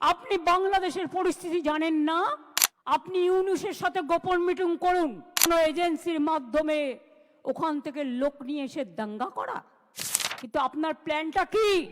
আপনি বাংলাদেশের পরিস্থিতি জানেন না? আপনি ইউনুসের সাথে গোপন মিটিং করুন। কোনো এজেন্সির মাধ্যমে ওখান থেকে লোক নিয়ে এসে দাঙ্গা করা। কিন্তু আপনার প্ল্যানটা কি?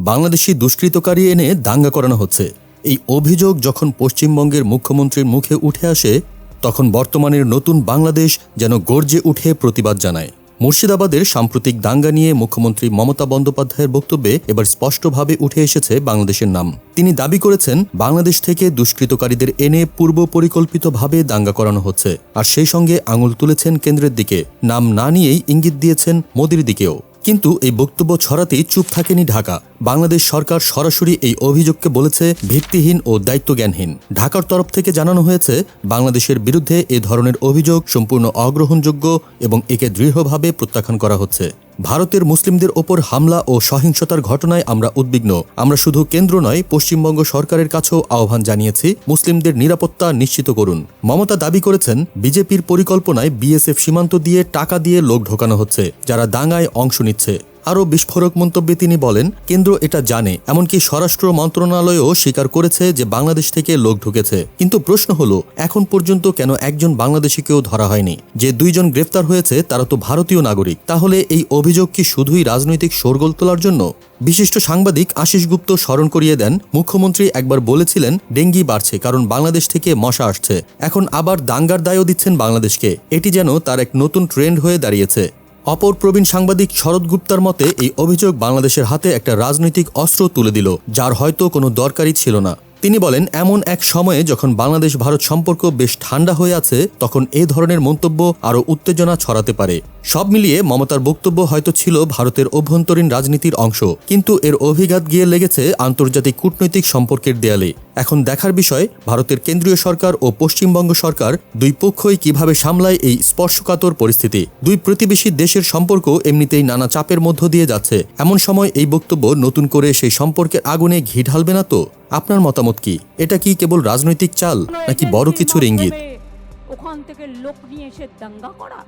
বাংলাদেশি দুষ্কৃতকারী এনে দাঙ্গা করানো হচ্ছে। এই অভিযোগ যখন পশ্চিমবঙ্গের মুখ্যমন্ত্রীর মুখে উঠে আসে, তখন বর্তমানের নতুন বাংলাদেশ যেন গর্জে উঠে প্রতিবাদ জানায়। মুর্শিদাবাদের সাম্প্রতিক দাঙ্গা নিয়ে মুখ্যমন্ত্রী মমতা বন্দ্যোপাধ্যায়ের বক্তব্যে এবার স্পষ্টভাবে উঠে এসেছে বাংলাদেশের নাম। তিনি দাবি করেছেন, বাংলাদেশ থেকে দুষ্কৃতকারীদের এনে পূর্ব পরিকল্পিতভাবে দাঙ্গা করানো হচ্ছে। আর সেই সঙ্গে আঙুল তুলেছেন কেন্দ্রের দিকে। নাম না নিয়েই ইঙ্গিত দিয়েছেন মোদির দিকেও। কিন্তু এই বক্তব্য ছড়াতেই চুপ থাকেনি ঢাকা। বাংলাদেশ সরকার সরাসরি এই অভিযোগকে বলেছে, ভিত্তিহীন ও দায়িত্বজ্ঞানহীন। ঢাকার তরফ থেকে জানানো হয়েছে, বাংলাদেশের বিরুদ্ধে এ ধরনের অভিযোগ সম্পূর্ণ অগ্রহণযোগ্য এবং একে দৃঢ়ভাবে প্রত্যাখ্যান করা হচ্ছে। ভারতের মুসলিমদের ওপর হামলা ও সহিংসতার ঘটনায় আমরা উদ্বিগ্ন। আমরা শুধু কেন্দ্র নয়, পশ্চিমবঙ্গ সরকারের কাছেও আহ্বান জানিয়েছি মুসলিমদের নিরাপত্তা নিশ্চিত করুন। মমতা দাবি করেছেন, বিজেপির পরিকল্পনায় বিএসএফ সীমান্ত দিয়ে টাকা দিয়ে লোক ঢোকানো হচ্ছে, যারা দাঙ্গায় অংশ নিচ্ছে। আরও বিস্ফোরক মন্তব্যে তিনি বলেন, কেন্দ্র এটা জানে, এমনকি স্বরাষ্ট্র মন্ত্রণালয়ও স্বীকার করেছে যে বাংলাদেশ থেকে লোক ঢুকেছে। কিন্তু প্রশ্ন হলো, এখন পর্যন্ত কেন একজন বাংলাদেশিকেও ধরা হয়নি? যে দুইজন গ্রেফতার হয়েছে, তারা তো ভারতীয় নাগরিক। তাহলে এই অভিযোগ কি শুধুই রাজনৈতিক শোরগোল তোলার জন্য? বিশিষ্ট সাংবাদিক আশিস গুপ্ত স্মরণ করিয়ে দেন, মুখ্যমন্ত্রী একবার বলেছিলেন, ডেঙ্গি বাড়ছে, কারণ বাংলাদেশ থেকে মশা আসছে। এখন আবার দাঙ্গার দায়ও দিচ্ছেন বাংলাদেশকে। এটি যেন তার এক নতুন ট্রেন্ড হয়ে দাঁড়িয়েছে। অপর প্রবীণ সাংবাদিক শরৎ গুপ্তার মতে, এই অভিযোগ বাংলাদেশের হাতে একটা রাজনৈতিক অস্ত্র তুলে দিল, যার হয়তো কোনো দরকারই ছিল না। তিনি বলেন, এমন এক সময়ে যখন বাংলাদেশ ভারত সম্পর্ক বেশ ঠান্ডা হয়ে আছে, তখন এ ধরনের মন্তব্য আরও উত্তেজনা ছড়াতে পারে। সব মিলিয়ে মমতার বক্তব্য হয়তো ছিল ভারতের অভ্যন্তরীণ রাজনীতির অংশ, কিন্তু এর অভিঘাত গিয়ে লেগেছে আন্তর্জাতিক কূটনৈতিক সম্পর্কের দেয়ালে। এখন দেখার বিষয়, ভারতের কেন্দ্রীয় সরকার ও পশ্চিমবঙ্গ সরকার দুই পক্ষই কীভাবে সামলায় এই স্পর্শকাতর পরিস্থিতি। দুই প্রতিবেশী দেশের সম্পর্ক এমনিতেই নানা চাপের মধ্য দিয়ে যাচ্ছে। এমন সময় এই বক্তব্য নতুন করে সেই সম্পর্কের আগুনে ঘি ঢালবে না তো? আপনার মতামত কি? এটা কি কেবল রাজনৈতিক চাল নাকি বড় কিছুর ইঙ্গিত? ওখান থেকে লোক নিয়ে এসে দাঙ্গা করা?